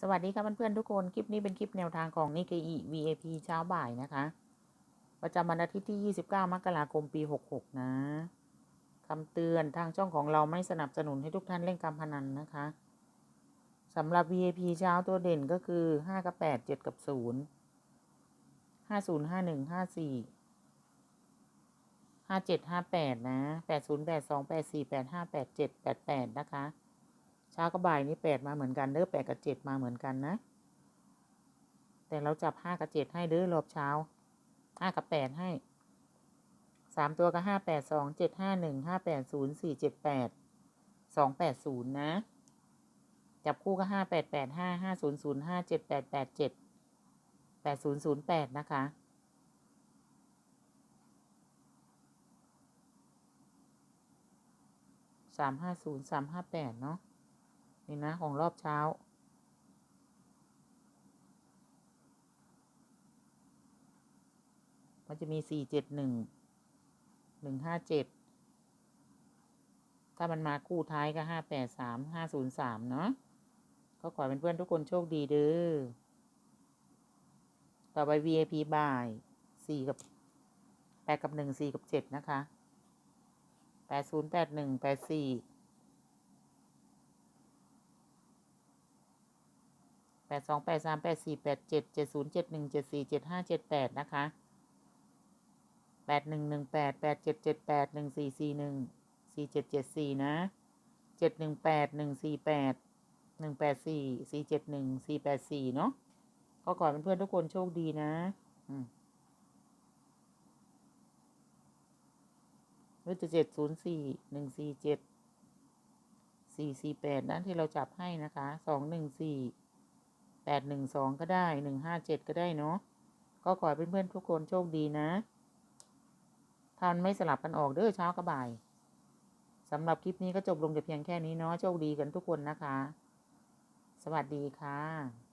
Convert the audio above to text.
สวัสดีค่ะเพื่อนๆทุกคน คลิปนี้เป็นคลิปแนวทางของนิเกอิ VAP เช้าบ่ายนะคะ ประจำวันอาทิตย์ที่ 29 มกราคมปี 66 นะคำเตือนทางช่องของเราไม่สนับสนุนให้ทุกท่านเล่นการพนันนะคะสำหรับ VAP เช้าตัวเด่นก็คือ 5 กับ 8 7 กับ 0 50 51 54 57 58 นะ 80 82 84 85 87 88 นะคะ เช้ากับบ่ายนี่แปดมาเหมือนกันเด้อแปดกับเจ็ดมาเหมือนกันนะ แต่เราจับห้ากับเจ็ดให้เด้อรอบเช้าห้ากับแปดให้สามตัวก็ห้าแปดสองเจ็ดห้าหนึ่งห้าแปดศูนย์สี่เจ็ดแปดสองแปดศูนย์นะ จับคู่ก็ห้าแปดแปดห้าห้าศูนย์ศูนย์ห้าเจ็ดแปดแปดเจ็ดแปดศูนย์ศูนย์แปดนะคะสามห้าศูนย์สามห้าแปดเนาะ นี่นะ ของรอบเช้า มันจะมีสี่เจ็ดหนึ่งหนึ่งห้าเจ็ดถ้ามันมาคู่ท้ายก็ห้าแปดสามห้าศูนย์สามเนาะก็ขอเป็นเพื่อนทุกคนโชคดีเด้อ ต่อไป VIP บ่ายสี่กับแปดกับหนึ่งสี่กับเจ็ดนะคะแปดศูนย์แปดหนึ่งแปดสี่ แปดสองแปดสามแปดสี่แปดเจ็ดเจ็ดศูนย์เจ็ดหนึ่งเจ็ดสี่เจ็ดห้าเจ็ดแปดนะคะแปดหนึ่งหนึ่งแปดแปดเจ็ดเจ็ดแปดหนึ่งสี่สี่หนึ่งสี่เจ็ดเจ็ดสี่นะเจ็ดหนึ่งแปดหนึ่งสี่แปดหนึ่งแปดสี่สี่เจ็ดหนึ่งสี่แปดสี่เนาะก็ขอเป็นเพื่อนทุกคนโชคดีนะอืมหรือจะเจ็ดศูนย์สี่หนึ่งสี่เจ็ดสี่สี่แปดนั่นที่เราจับให้นะคะสองหนึ่งสี่ แปดหนึ่งสองก็ได้หนึ่งห้าเจ็ดก็ได้เนาะก็ขอให้เพื่อนๆทุกคนโชคดีนะถ้ามันไม่สลับกันออกเด้อเช้ากับบ่ายสำหรับคลิปนี้ก็จบลงแต่เพียงแค่นี้เนาะโชคดีกันทุกคนนะคะ สวัสดีค่ะ